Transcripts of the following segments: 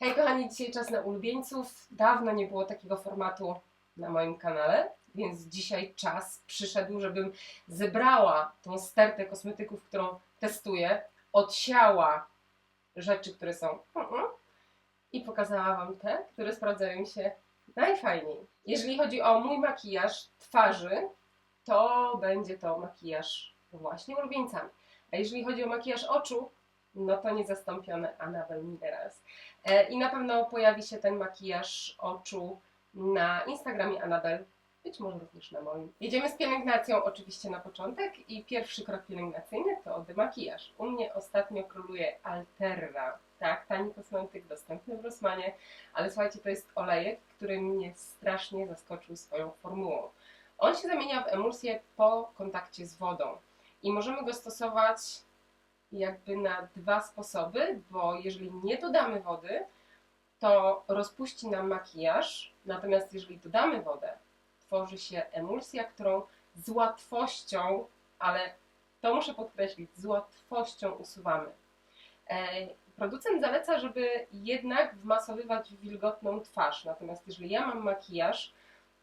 Hej kochani, dzisiaj czas na ulubieńców. Dawno nie było takiego formatu na moim kanale, więc dzisiaj czas przyszedł, żebym zebrała tą stertę kosmetyków, którą testuję, odsiała rzeczy, które są i pokazała Wam te, które sprawdzają się najfajniej. Jeżeli chodzi o mój makijaż twarzy, to będzie to makijaż właśnie ulubieńcami. A jeżeli chodzi o makijaż oczu, no to niezastąpione Annabelle Minerals. E, I na pewno pojawi się ten makijaż oczu na Instagramie Annabelle, być może również na moim. Jedziemy z pielęgnacją oczywiście na początek i pierwszy krok pielęgnacyjny to demakijaż. U mnie ostatnio króluje Alterra, tak, tani kosmetyk dostępny w Rossmanie, ale słuchajcie, to jest olejek, który mnie strasznie zaskoczył swoją formułą. On się zamienia w emulsję po kontakcie z wodą i możemy go stosować jakby na dwa sposoby, bo jeżeli nie dodamy wody, to rozpuści nam makijaż, natomiast jeżeli dodamy wodę, tworzy się emulsja, którą z łatwością, ale to muszę podkreślić, z łatwością usuwamy. E, producent zaleca, żeby jednak wmasowywać wilgotną twarz, natomiast jeżeli ja mam makijaż,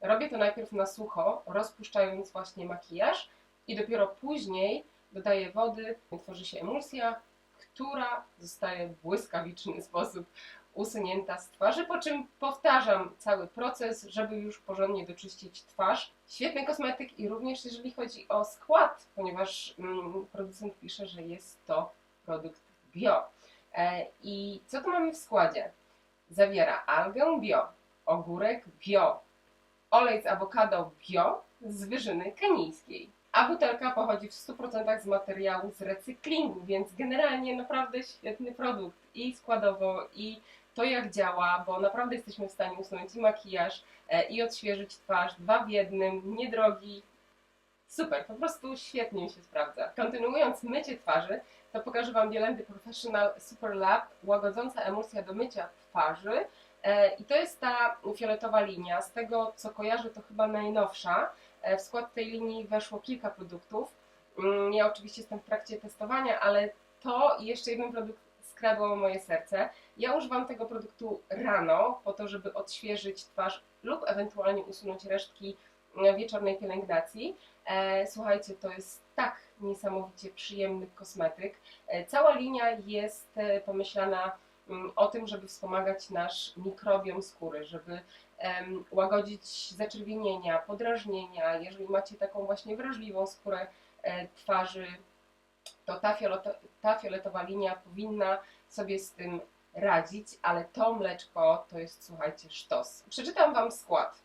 robię to najpierw na sucho, rozpuszczając właśnie makijaż i dopiero później dodaję wody, tworzy się emulsja, która zostaje w błyskawiczny sposób usunięta z twarzy, po czym powtarzam cały proces, żeby już porządnie doczyścić twarz. Świetny kosmetyk i również jeżeli chodzi o skład, ponieważ mm, producent pisze, że jest to produkt bio. E, I co tu mamy w składzie? Zawiera algę bio, ogórek bio, olej z awokado bio z wyżyny kenijskiej a butelka pochodzi w 100% z materiału z recyklingu, więc generalnie naprawdę świetny produkt i składowo, i to jak działa, bo naprawdę jesteśmy w stanie usunąć i makijaż, e, i odświeżyć twarz, dwa w jednym, niedrogi. Super, po prostu świetnie mi się sprawdza. Kontynuując mycie twarzy, to pokażę Wam Bielendy Professional Super Lab, łagodząca emulsja do mycia twarzy. E, I to jest ta fioletowa linia. Z tego co kojarzę, to chyba najnowsza. E, w skład tej linii weszło kilka produktów. Mm, ja oczywiście jestem w trakcie testowania, ale to i jeszcze jeden produkt skradło moje serce. Ja używam tego produktu rano po to, żeby odświeżyć twarz lub ewentualnie usunąć resztki mm, wieczornej pielęgnacji. E, słuchajcie, to jest tak niesamowicie przyjemny kosmetyk. E, cała linia jest pomyślana mm, o tym, żeby wspomagać nasz mikrobiom skóry, żeby łagodzić zaczerwienienia, podrażnienia. Jeżeli macie taką właśnie wrażliwą skórę e, twarzy, to ta, ta fioletowa linia powinna sobie z tym radzić, ale to mleczko to jest, słuchajcie, sztos. Przeczytam Wam skład.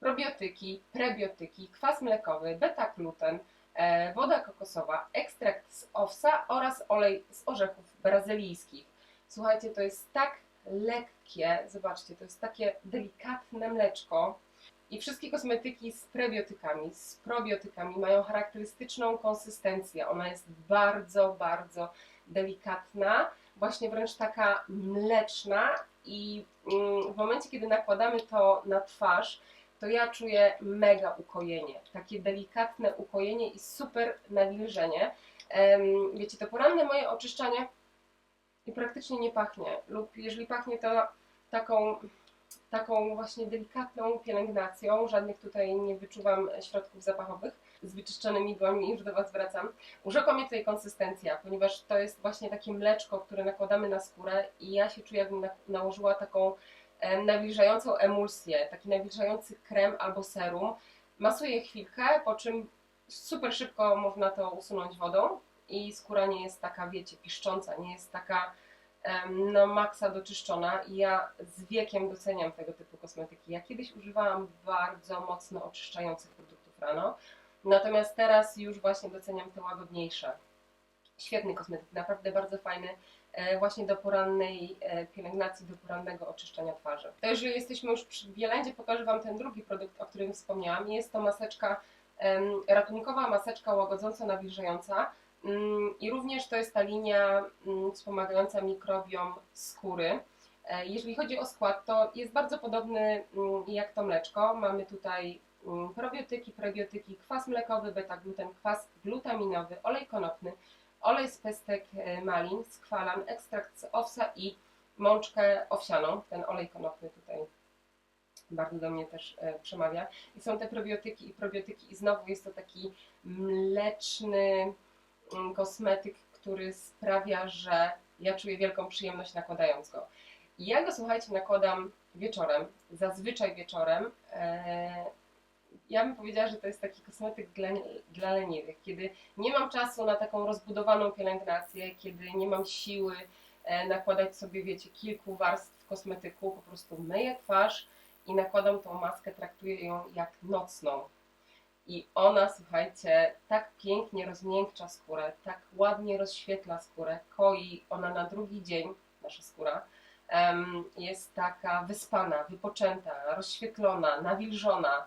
Probiotyki, prebiotyki, kwas mlekowy, beta-gluten, e, woda kokosowa, ekstrakt z owsa oraz olej z orzechów brazylijskich. Słuchajcie, to jest tak lekkie, zobaczcie, to jest takie delikatne mleczko. I wszystkie kosmetyki z prebiotykami, z probiotykami mają charakterystyczną konsystencję. Ona jest bardzo, bardzo delikatna, właśnie wręcz taka mleczna i mm, w momencie, kiedy nakładamy to na twarz, to ja czuję mega ukojenie, takie delikatne ukojenie i super nawilżenie. Wiecie, to poranne moje oczyszczanie i praktycznie nie pachnie. Lub jeżeli pachnie, to taką, taką właśnie delikatną pielęgnacją. Żadnych tutaj nie wyczuwam środków zapachowych. Z wyczyszczonymi dłońmi już do Was wracam. Urzekła mnie tutaj konsystencja, ponieważ to jest właśnie takie mleczko, które nakładamy na skórę i ja się czuję, jakbym nałożyła taką nawilżającą emulsję, taki nawilżający krem albo serum. Masuję chwilkę, po czym super szybko można to usunąć wodą i skóra nie jest taka, wiecie, piszcząca, nie jest taka na maksa doczyszczona i ja z wiekiem doceniam tego typu kosmetyki. Ja kiedyś używałam bardzo mocno oczyszczających produktów rano, natomiast teraz już właśnie doceniam te łagodniejsze. Świetny kosmetyk, naprawdę bardzo fajny, e, właśnie do porannej e, pielęgnacji, do porannego oczyszczania twarzy. To jeżeli jesteśmy już przy Bielendzie, pokażę Wam ten drugi produkt, o którym wspomniałam. Jest to maseczka, ratunkowa maseczka łagodząca, nawilżająca. Mm, I również to jest ta linia mm, wspomagająca mikrobiom skóry. E, jeżeli chodzi o skład, to jest bardzo podobny mm, jak to mleczko. Mamy tutaj probiotyki, prebiotyki, kwas mlekowy, beta-gluten, kwas glutaminowy, olej konopny, olej z pestek e, malin, skwalan, ekstrakt z owsa i mączkę owsianą, ten olej konopny tutaj bardzo do mnie też e, przemawia. I są te probiotyki i probiotyki i znowu jest to taki mleczny kosmetyk, który sprawia, że ja czuję wielką przyjemność nakładając go. I ja go, słuchajcie, nakładam wieczorem, zazwyczaj wieczorem. E, ja bym powiedziała, że to jest taki kosmetyk dla, dla leniwych, kiedy nie mam czasu na taką rozbudowaną pielęgnację, kiedy nie mam siły e, nakładać sobie, wiecie, kilku warstw kosmetyku, po prostu myję twarz i nakładam tą maskę, traktuję ją jak nocną. I ona, słuchajcie, tak pięknie rozmiękcza skórę, tak ładnie rozświetla skórę, koi ona na drugi dzień, nasza skóra, jest taka wyspana, wypoczęta, rozświetlona, nawilżona.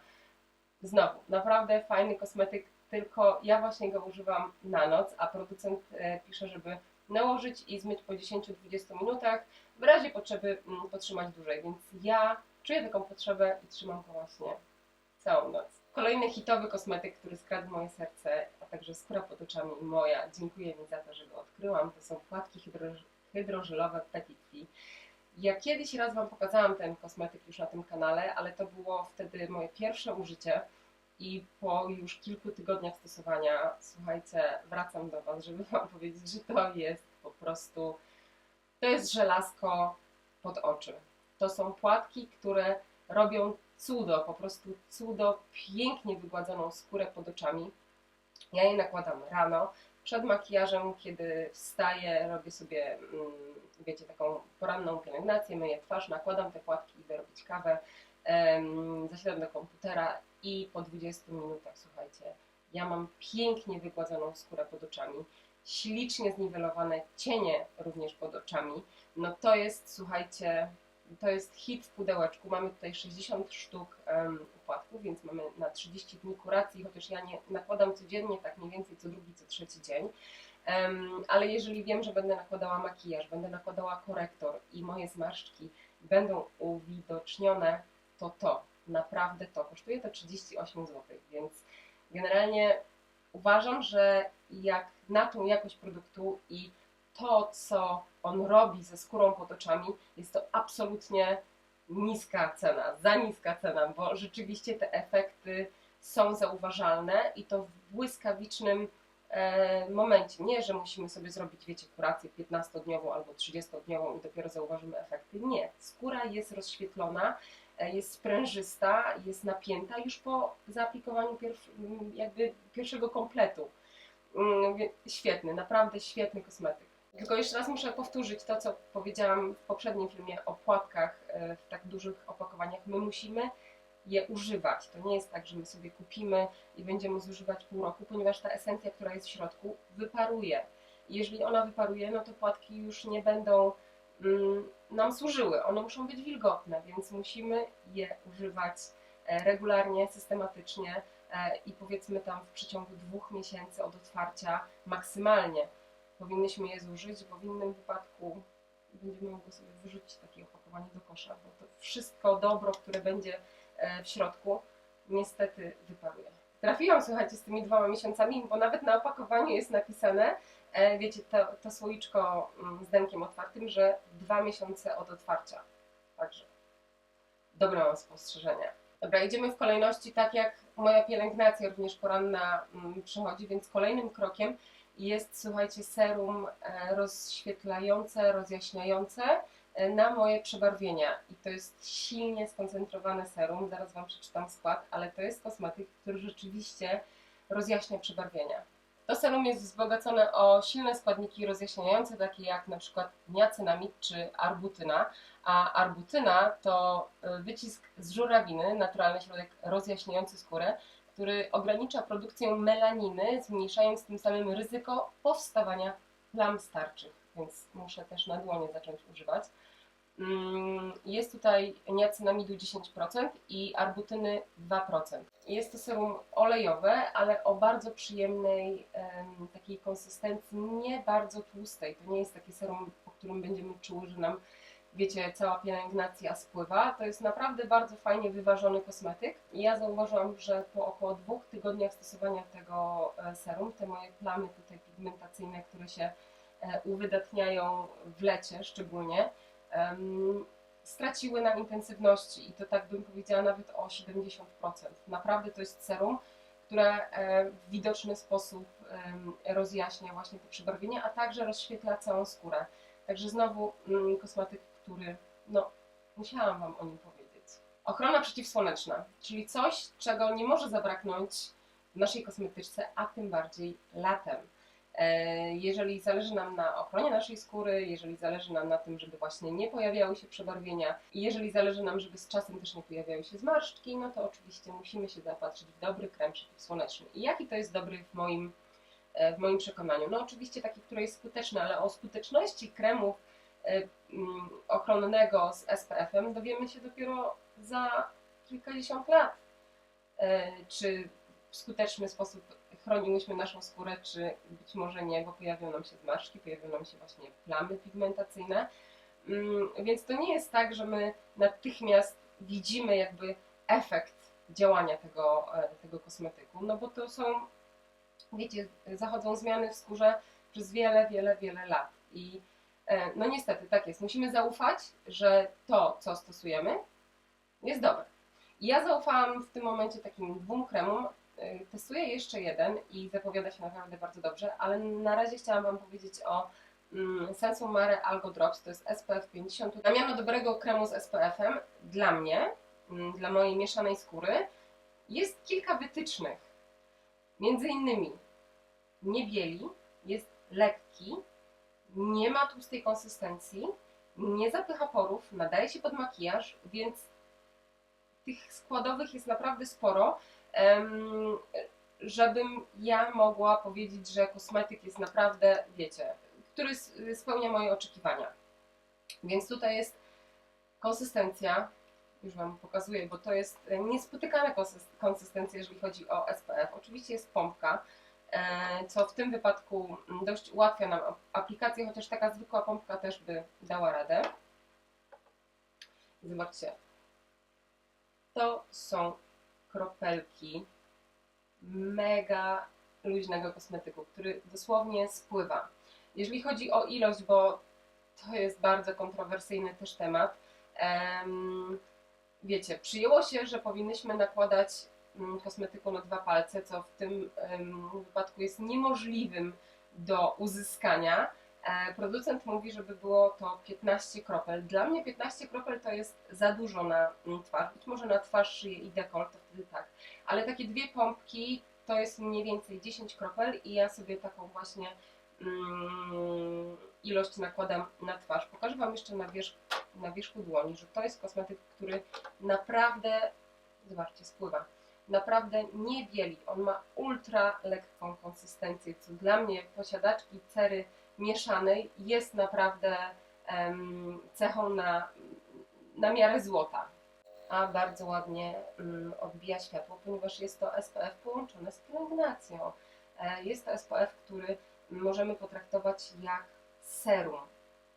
Znowu, naprawdę fajny kosmetyk, tylko ja właśnie go używam na noc, a producent e, pisze, żeby nałożyć i zmyć po 10-20 minutach, w razie potrzeby mm, potrzymać dłużej, więc ja czuję taką potrzebę i trzymam go właśnie całą noc. Kolejny hitowy kosmetyk, który skradł moje serce, a także skóra pod oczami moja, dziękuję mi za to, że go odkryłam, to są płatki hydro, hydrożelowe Petit Fi. Ja kiedyś raz Wam pokazałam ten kosmetyk już na tym kanale, ale to było wtedy moje pierwsze użycie i po już kilku tygodniach stosowania, słuchajcie, wracam do Was, żeby Wam powiedzieć, że to jest po prostu, to jest żelazko pod oczy. To są płatki, które robią cudo, po prostu cudo, pięknie wygładzoną skórę pod oczami. Ja je nakładam rano, przed makijażem, kiedy wstaję, robię sobie, mm, wiecie, taką poranną pielęgnację, myję twarz, nakładam te płatki, idę robić kawę, zasiadam do komputera i po 20 minutach, słuchajcie, ja mam pięknie wygładzoną skórę pod oczami, ślicznie zniwelowane cienie również pod oczami. No to jest, słuchajcie, to jest hit w pudełeczku. Mamy tutaj 60 sztuk um, więc mamy na 30 dni kuracji, chociaż ja nie nakładam codziennie, tak mniej więcej co drugi, co trzeci dzień. Um, ale jeżeli wiem, że będę nakładała makijaż, będę nakładała korektor i moje zmarszczki będą uwidocznione, to to, naprawdę to. Kosztuje to 38 zł, więc generalnie uważam, że jak na tą jakość produktu i to, co on robi ze skórą pod oczami, jest to absolutnie niska cena, za niska cena, bo rzeczywiście te efekty są zauważalne i to w błyskawicznym e, momencie. Nie, że musimy sobie zrobić, wiecie, kurację 15-dniową albo 30-dniową i dopiero zauważymy efekty. Nie. Skóra jest rozświetlona, e, jest sprężysta, jest napięta już po zaaplikowaniu pierw, jakby pierwszego kompletu. Mm, świetny, naprawdę świetny kosmetyk. Tylko jeszcze raz muszę powtórzyć to, co powiedziałam w poprzednim filmie o płatkach e, w tak dużych opakowaniach. My musimy je używać. To nie jest tak, że my sobie kupimy i będziemy zużywać pół roku, ponieważ ta esencja, która jest w środku, wyparuje. Jeżeli ona wyparuje, no to płatki już nie będą mm, nam służyły. One muszą być wilgotne, więc musimy je używać e, regularnie, systematycznie e, i powiedzmy tam w przeciągu dwóch miesięcy od otwarcia maksymalnie powinnyśmy je zużyć, bo w innym wypadku będziemy mogli sobie wyrzucić takie opakowanie do kosza, bo to wszystko dobro, które będzie e, w środku, niestety wyparuje. Trafiłam, słuchajcie, z tymi dwoma miesiącami, bo nawet na opakowaniu jest napisane, e, wiecie, to, to słoiczko mm, z denkiem otwartym, że dwa miesiące od otwarcia. Także dobre mam spostrzeżenia. Dobra, idziemy w kolejności tak jak moja pielęgnacja również poranna mm, przychodzi, więc kolejnym krokiem jest, słuchajcie, serum e, rozświetlające, rozjaśniające e, na moje przebarwienia. I to jest silnie skoncentrowane serum, zaraz Wam przeczytam skład, ale to jest kosmetyk, który rzeczywiście rozjaśnia przebarwienia. To serum jest wzbogacone o silne składniki rozjaśniające, takie jak na przykład niacinamid czy arbutyna, a arbutyna to e, wycisk z żurawiny, naturalny środek rozjaśniający skórę, który ogranicza produkcję melaniny, zmniejszając tym samym ryzyko powstawania plam starczych, więc muszę też na dłonie zacząć używać. Mm, jest tutaj niacinamidu 10% i arbutyny 2%. Jest to serum olejowe, ale o bardzo przyjemnej takiej konsystencji, nie bardzo tłustej. To nie jest takie serum, po którym będziemy czuły, że nam wiecie, cała pielęgnacja spływa. To jest naprawdę bardzo fajnie wyważony kosmetyk. I ja zauważyłam, że po około dwóch tygodniach stosowania tego e, serum, te moje plamy tutaj pigmentacyjne, które się e, uwydatniają w lecie szczególnie, straciły na intensywności i to tak bym powiedziała nawet o 70%. Naprawdę to jest serum, które e, w widoczny sposób rozjaśnia właśnie te przebarwienia, a także rozświetla całą skórę. Także znowu mm, kosmetyk, który no, musiałam Wam o nim powiedzieć. Ochrona przeciwsłoneczna, czyli coś, czego nie może zabraknąć w naszej kosmetyczce, a tym bardziej latem. E, Jeżeli zależy nam na ochronie naszej skóry, jeżeli zależy nam na tym, żeby właśnie nie pojawiały się przebarwienia i jeżeli zależy nam, żeby z czasem też nie pojawiały się zmarszczki, no to oczywiście musimy się zapatrzyć w dobry krem przeciwsłoneczny. I jaki to jest dobry w moim, e, w moim przekonaniu? No oczywiście taki, który jest skuteczny, ale o skuteczności kremów ochronnego z SPF-em dowiemy się dopiero za kilkadziesiąt lat. E, Czy w skuteczny sposób chroniłyśmy naszą skórę, czy być może nie, bo pojawią nam się zmarszczki, pojawią nam się właśnie plamy pigmentacyjne. Mm, Więc to nie jest tak, że my natychmiast widzimy jakby efekt działania tego, e, tego kosmetyku, no bo to są, wiecie, zachodzą zmiany w skórze przez wiele, wiele, wiele lat. I no niestety tak jest. Musimy zaufać, że to, co stosujemy, jest dobre. I ja zaufałam w tym momencie takim dwóm kremom. Y, Testuję jeszcze jeden i zapowiada się naprawdę bardzo dobrze, ale na razie chciałam Wam powiedzieć o mm, Sensum Mare Algo Drops, to jest SPF 50. Na dobrego kremu z SPF-em dla mnie, mm, dla mojej mieszanej skóry, jest kilka wytycznych. Między innymi nie bieli, jest lekki, nie ma tłustej konsystencji, nie zapycha porów, nadaje się pod makijaż, więc tych składowych jest naprawdę sporo, żebym ja mogła powiedzieć, że kosmetyk jest naprawdę, wiecie, który spełnia moje oczekiwania. Więc tutaj jest konsystencja, już Wam pokazuję, bo to jest e, niespotykana konsys- konsystencja, jeżeli chodzi o SPF. Oczywiście jest pompka, co w tym wypadku dość ułatwia nam ap- aplikację, chociaż taka zwykła pompka też by dała radę. Zobaczcie, to są kropelki mega luźnego kosmetyku, który dosłownie spływa. Jeżeli chodzi o ilość, bo to jest bardzo kontrowersyjny też temat, em, wiecie, przyjęło się, że powinnyśmy nakładać kosmetyku na dwa palce, co w tym wypadku jest niemożliwym do uzyskania. E, Producent mówi, żeby było to 15 kropel. Dla mnie 15 kropel to jest za dużo na mm, twarz. Być może na twarz, szyję i dekolt, to wtedy tak. Ale takie dwie pompki to jest mniej więcej 10 kropel i ja sobie taką właśnie mm, ilość nakładam na twarz. Pokażę Wam jeszcze na, wierzch, na wierzchu dłoni, że to jest kosmetyk, który naprawdę, zobaczcie, spływa. Naprawdę nie bieli. On ma ultra lekką konsystencję, co dla mnie posiadaczki cery mieszanej jest naprawdę em, cechą na, na miarę złota. A bardzo ładnie mm, odbija światło, ponieważ jest to SPF połączone z pielęgnacją. E, Jest to SPF, który możemy potraktować jak serum.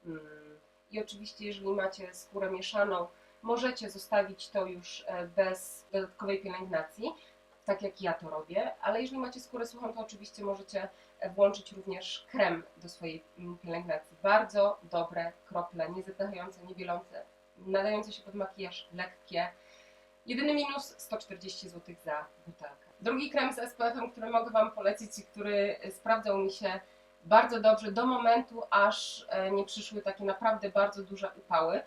Mm, I oczywiście, jeżeli macie skórę mieszaną, możecie zostawić to już e, bez dodatkowej pielęgnacji, tak jak ja to robię, ale jeżeli macie skórę suchą, to oczywiście możecie e, włączyć również krem do swojej mm, pielęgnacji. Bardzo dobre krople, nie zapychające, nie bielące, nadające się pod makijaż, lekkie. Jedyny minus 140 zł za butelkę. Drugi krem z SPF-em, który mogę Wam polecić i który sprawdzał mi się bardzo dobrze do momentu, aż e, nie przyszły takie naprawdę bardzo duże upały.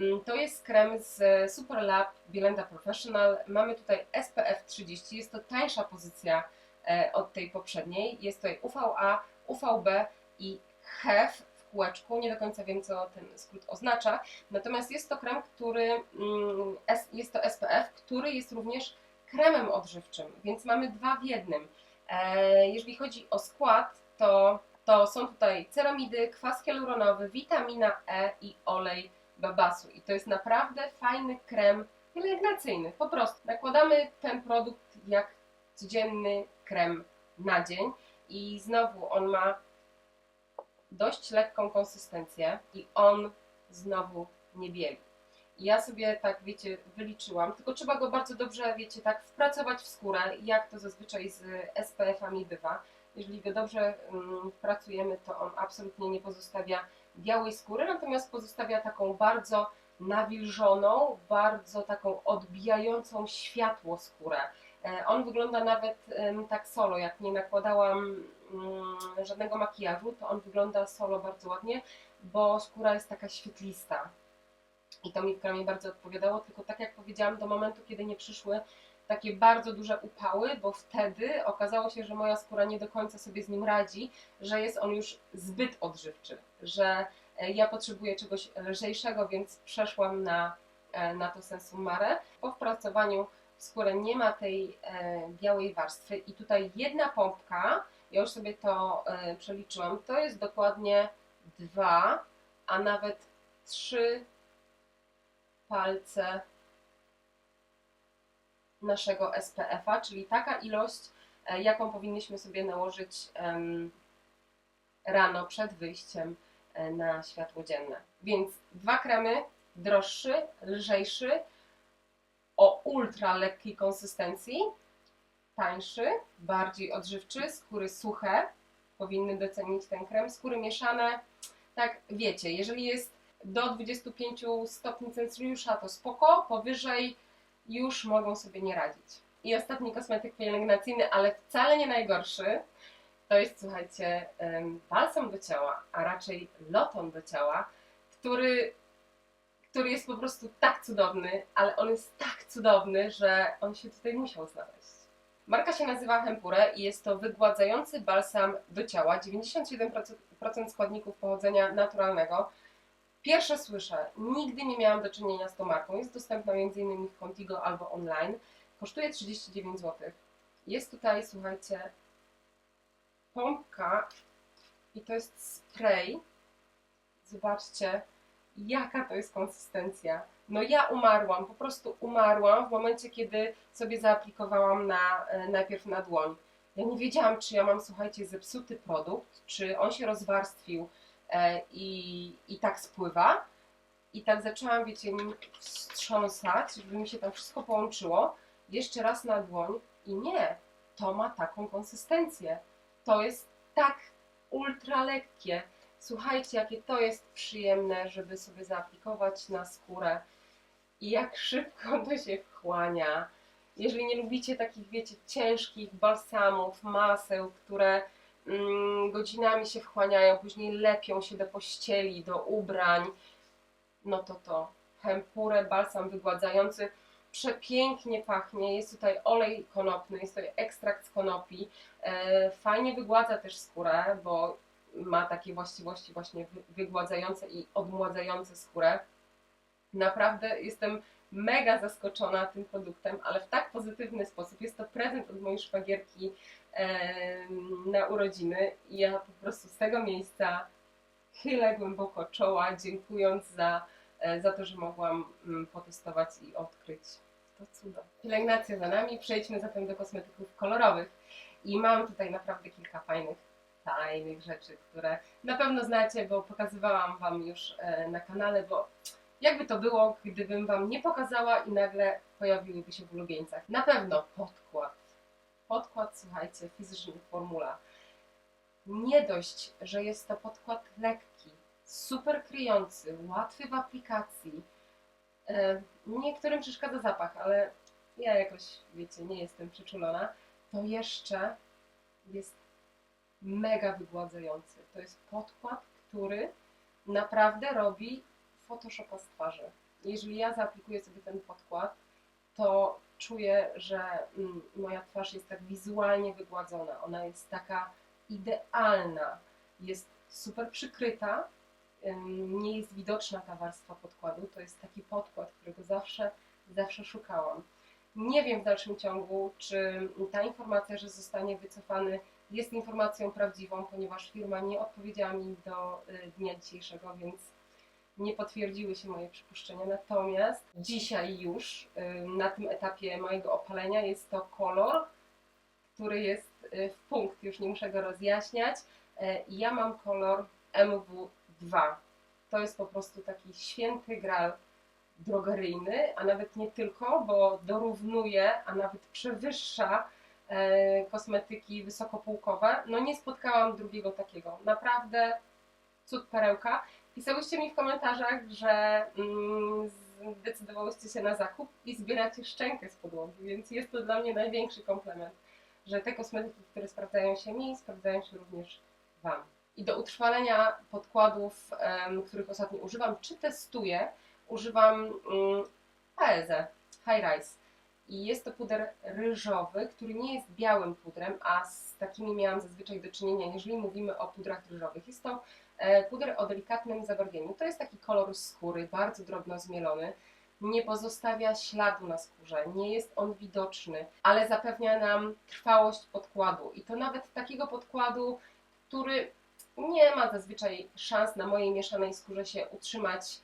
Mm, To jest krem z Super Lab Bielenda Professional. Mamy tutaj SPF 30. Jest to tańsza pozycja e, od tej poprzedniej. Jest tutaj UVA, UVB i HEF w kółeczku. Nie do końca wiem, co ten skrót oznacza. Natomiast jest to krem, który mm, jest to SPF, który jest również kremem odżywczym, więc mamy dwa w jednym. E, Jeżeli chodzi o skład, to, to są tutaj ceramidy, kwas hialuronowy, witamina E i olej babasu. I to jest naprawdę fajny krem pielęgnacyjny. Po prostu nakładamy ten produkt jak codzienny krem na dzień i znowu on ma dość lekką konsystencję i on znowu nie bieli. Ja sobie tak, wiecie, wyliczyłam, tylko trzeba go bardzo dobrze, wiecie, tak wpracować w skórę, jak to zazwyczaj z SPF-ami bywa. Jeżeli go dobrze mm, wpracujemy, to on absolutnie nie pozostawia białej skóry, natomiast pozostawia taką bardzo nawilżoną, bardzo taką odbijającą światło skórę. E, On wygląda nawet tak solo, jak nie nakładałam mm, żadnego makijażu, to on wygląda solo bardzo ładnie, bo skóra jest taka świetlista. I to mi w kramie bardzo odpowiadało, tylko tak jak powiedziałam, do momentu, kiedy nie przyszły takie bardzo duże upały, bo wtedy okazało się, że moja skóra nie do końca sobie z nim radzi, że jest on już zbyt odżywczy, że e, ja potrzebuję czegoś lżejszego, więc przeszłam na, e, na to Sensum Mare. Po wpracowaniu w skórę nie ma tej e, białej warstwy i tutaj jedna pompka, ja już sobie to przeliczyłam, to jest dokładnie dwa, a nawet trzy palce naszego SPF-a, czyli taka ilość, jaką powinniśmy sobie nałożyć rano przed wyjściem na światło dzienne. Więc dwa kremy, droższy, lżejszy, o ultra lekkiej konsystencji, tańszy, bardziej odżywczy, skóry suche, powinny docenić ten krem, skóry mieszane, tak wiecie, jeżeli jest do 25 stopni Celsjusza to spoko, powyżej już mogą sobie nie radzić. I ostatni kosmetyk pielęgnacyjny, ale wcale nie najgorszy, to jest, słuchajcie, balsam do ciała, a raczej loton do ciała, który, który jest po prostu tak cudowny, ale on jest tak cudowny, że on się tutaj musiał znaleźć. Marka się nazywa Hempure i jest to wygładzający balsam do ciała, 97% składników pochodzenia naturalnego. Pierwsze słyszę, nigdy nie miałam do czynienia z tą marką. Jest dostępna m.in. w Contigo albo online. Kosztuje 39 zł. Jest tutaj, słuchajcie, pompka i to jest spray. Zobaczcie, jaka to jest konsystencja. No ja umarłam, po prostu umarłam w momencie, kiedy sobie zaaplikowałam na, e, najpierw na dłoń. Ja nie wiedziałam, czy ja mam, słuchajcie, zepsuty produkt, czy on się rozwarstwił e, i, i tak spływa. I tak zaczęłam, wiecie, nim wstrząsać, żeby mi się tam wszystko połączyło. Jeszcze raz na dłoń i nie, to ma taką konsystencję. To jest tak ultra lekkie. Słuchajcie, jakie to jest przyjemne, żeby sobie zaaplikować na skórę i jak szybko to się wchłania. Jeżeli nie lubicie takich, wiecie, ciężkich balsamów, maseł, które mm, godzinami się wchłaniają, później lepią się do pościeli, do ubrań, no to to. Hempure, balsam wygładzający, przepięknie pachnie. Jest tutaj olej konopny, jest tutaj ekstrakt z konopi. E, fajnie wygładza też skórę, bo ma takie właściwości właśnie wy- wygładzające i odmładzające skórę. Naprawdę jestem mega zaskoczona tym produktem, ale w tak pozytywny sposób. Jest to prezent od mojej szwagierki em, na urodziny i ja po prostu z tego miejsca chylę głęboko czoła, dziękując za, e, za to, że mogłam mm, potestować i odkryć to cudo. Pielęgnacja za nami, przejdźmy zatem do kosmetyków kolorowych. I mam tutaj naprawdę kilka fajnych, tajnych rzeczy, które na pewno znacie, bo pokazywałam Wam już e, na kanale, bo jakby to było, gdybym Wam nie pokazała i nagle pojawiłyby się w ulubieńcach. Na pewno podkład. Podkład, słuchajcie, fizyczny formula. Nie dość, że jest to podkład lekki, super kryjący, łatwy w aplikacji. E, Niektórym przeszkadza zapach, ale ja jakoś, wiecie, nie jestem przyczulona. To jeszcze jest mega wygładzający. To jest podkład, który naprawdę robi Photoshopa z twarzy. Jeżeli ja zaaplikuję sobie ten podkład, to czuję, że mm, moja twarz jest tak wizualnie wygładzona. Ona jest taka idealna. Jest super przykryta. Nie jest widoczna ta warstwa podkładu. To jest taki podkład, którego zawsze, zawsze szukałam. Nie wiem w dalszym ciągu, czy ta informacja, że zostanie wycofany, jest informacją prawdziwą, ponieważ firma nie odpowiedziała mi do y, dnia dzisiejszego, więc nie potwierdziły się moje przypuszczenia. Natomiast dzisiaj już y, na tym etapie mojego opalenia jest to kolor, który jest y, w punkt, już nie muszę go rozjaśniać. I ja mam kolor MW2. To jest po prostu taki święty gral drogeryjny, a nawet nie tylko, bo dorównuje, a nawet przewyższa e, kosmetyki wysokopółkowe. No nie spotkałam drugiego takiego. Naprawdę cud perełka. Pisałyście mi w komentarzach, że mm, zdecydowałyście się na zakup i zbieracie szczękę z podłogi, więc jest to dla mnie największy komplement, że te kosmetyki, które sprawdzają się mi, sprawdzają się również Wam. I do utrwalenia podkładów, których ostatnio używam, czy testuję, używam mm, Paeze High Rise. I jest to puder ryżowy, który nie jest białym pudrem, a z takimi miałam zazwyczaj do czynienia, jeżeli mówimy o pudrach ryżowych. Jest to e, puder o delikatnym zabarwieniu. To jest taki kolor skóry, bardzo drobno zmielony. Nie pozostawia śladu na skórze, nie jest on widoczny, ale zapewnia nam trwałość podkładu. I to nawet takiego podkładu, który nie ma zazwyczaj szans na mojej mieszanej skórze się utrzymać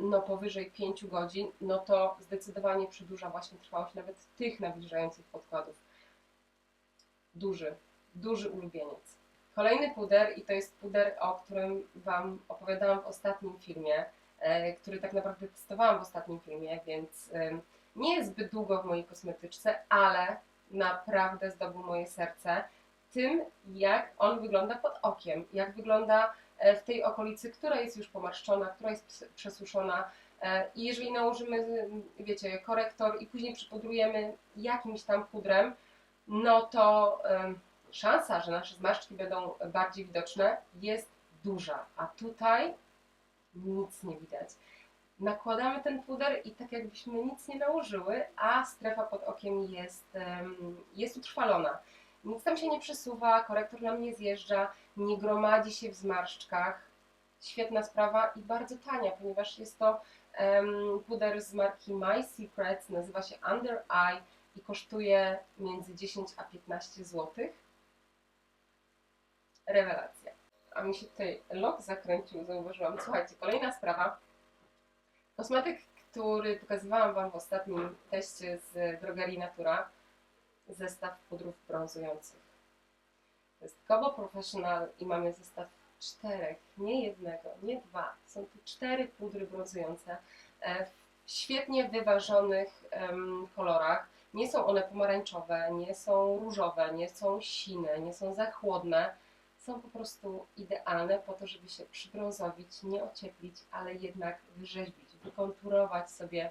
no, powyżej 5 godzin, no to zdecydowanie przedłuża właśnie trwałość nawet tych nawilżających podkładów. Duży, duży ulubieniec. Kolejny puder i to jest puder, o którym Wam opowiadałam w ostatnim filmie, e, który tak naprawdę testowałam w ostatnim filmie, więc nie jest zbyt długo w mojej kosmetyczce, ale naprawdę zdobył moje serce tym, jak on wygląda pod okiem, jak wygląda e, w tej okolicy, która jest już pomarszczona, która jest przesuszona. E, I jeżeli nałożymy, wiecie, korektor i później przypudrujemy jakimś tam pudrem, no to szansa, że nasze zmarszczki będą bardziej widoczne, jest duża. A tutaj nic nie widać. Nakładamy ten puder i tak jakbyśmy nic nie nałożyły, a strefa pod okiem jest, jest utrwalona. Nic tam się nie przesuwa, korektor nam nie zjeżdża, nie gromadzi się w zmarszczkach. Świetna sprawa i bardzo tania, ponieważ jest to em, puder z marki My Secrets, nazywa się Under Eye i kosztuje między 10 a 15 zł. Rewelacja. A mi się tutaj lok zakręcił, zauważyłam. Słuchajcie, kolejna sprawa. Kosmetyk, który pokazywałam Wam w ostatnim teście z drogerii Natura, zestaw pudrów brązujących. To jest Kobo Professional i mamy zestaw czterech, nie jednego, nie dwa. Są tu cztery pudry brązujące e, w świetnie wyważonych kolorach. Nie są one pomarańczowe, nie są różowe, nie są sine, nie są za chłodne. Są po prostu idealne po to, żeby się przybrązowić, nie ocieplić, ale jednak wyrzeźbić, wykonturować sobie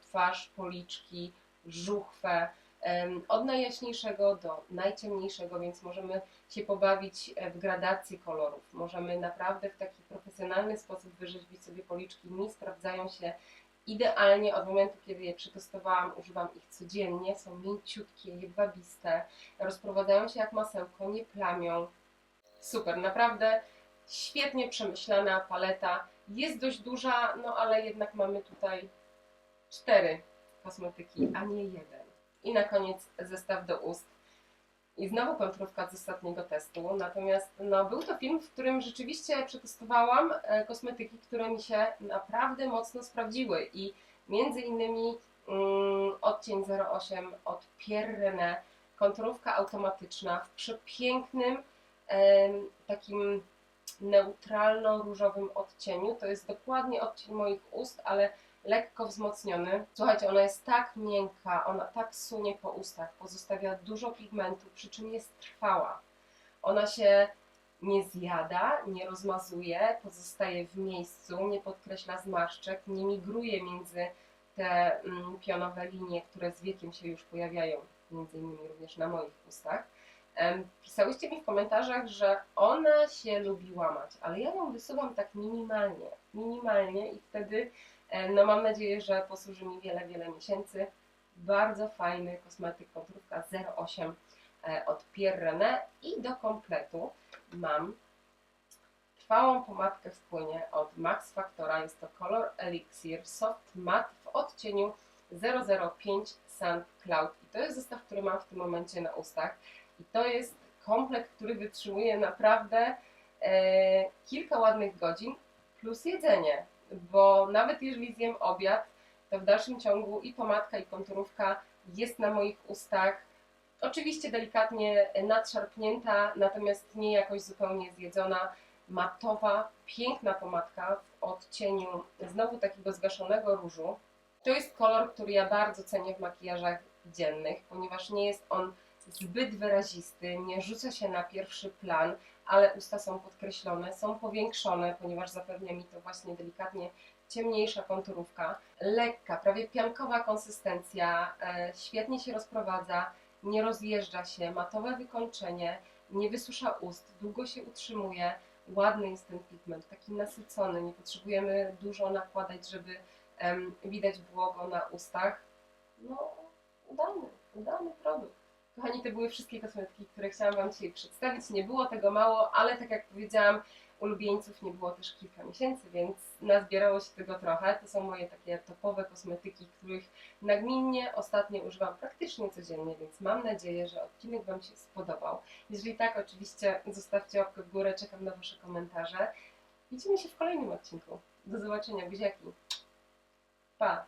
twarz, policzki, żuchwę, od najjaśniejszego do najciemniejszego, więc możemy się pobawić e, w gradację kolorów. Możemy naprawdę w taki profesjonalny sposób wyrzeźbić sobie policzki. Mi sprawdzają się idealnie od momentu, kiedy je przetestowałam, używam ich codziennie, są mięciutkie, jedwabiste, rozprowadzają się jak masełko, nie plamią. Super, naprawdę świetnie przemyślana paleta. Jest dość duża, no ale jednak mamy tutaj cztery kosmetyki, a nie jeden. I na koniec zestaw do ust. I znowu kontrówka z ostatniego testu, natomiast no, był to film, w którym rzeczywiście przetestowałam e, kosmetyki, które mi się naprawdę mocno sprawdziły i między innymi mm, odcień 08 od Pierre René, konturówka automatyczna w przepięknym em, takim neutralno-różowym odcieniu. To jest dokładnie odcień moich ust, ale lekko wzmocniony. Słuchajcie, ona jest tak miękka, ona tak sunie po ustach, pozostawia dużo pigmentu, przy czym jest trwała. Ona się nie zjada, nie rozmazuje, pozostaje w miejscu, nie podkreśla zmarszczek, nie migruje między te mm, pionowe linie, które z wiekiem się już pojawiają, między innymi również na moich ustach. Pisałyście mi w komentarzach, że ona się lubi łamać, ale ja ją wysuwam tak minimalnie, minimalnie i wtedy No mam nadzieję, że posłuży mi wiele, wiele miesięcy. Bardzo fajny kosmetyk konturówka 08 e, od Pierre René i do kompletu mam trwałą pomadkę w płynie od Max Factora. Jest to Color Elixir Soft Matte w odcieniu 005 Sand Cloud. I to jest zestaw, który mam w tym momencie na ustach. I to jest komplet, który wytrzymuje naprawdę e, kilka ładnych godzin plus jedzenie bo nawet jeżeli zjem obiad, to w dalszym ciągu i pomadka, i konturówka jest na moich ustach. Oczywiście delikatnie nadszarpnięta, natomiast nie jakoś zupełnie zjedzona. Matowa, piękna pomadka w odcieniu znowu takiego zgaszonego różu. To jest kolor, który ja bardzo cenię w makijażach dziennych, ponieważ nie jest on zbyt wyrazisty, nie rzuca się na pierwszy plan, ale usta są podkreślone, są powiększone, ponieważ zapewnia mi to właśnie delikatnie ciemniejsza konturówka, lekka, prawie piankowa konsystencja, e, świetnie się rozprowadza, nie rozjeżdża się, matowe wykończenie, nie wysusza ust, długo się utrzymuje, ładny jest ten pigment, taki nasycony, nie potrzebujemy dużo nakładać, żeby widać było go na ustach. No, udany, udany produkt. Kochani, to były wszystkie kosmetyki, które chciałam Wam dzisiaj przedstawić. Nie było tego mało, ale tak jak powiedziałam, ulubieńców nie było też kilka miesięcy, więc nazbierało się tego trochę. To są moje takie topowe kosmetyki, których nagminnie ostatnio używam praktycznie codziennie, więc mam nadzieję, że odcinek Wam się spodobał. Jeżeli tak, oczywiście zostawcie łapkę w górę, czekam na Wasze komentarze. Widzimy się w kolejnym odcinku. Do zobaczenia, buziaki. Pa!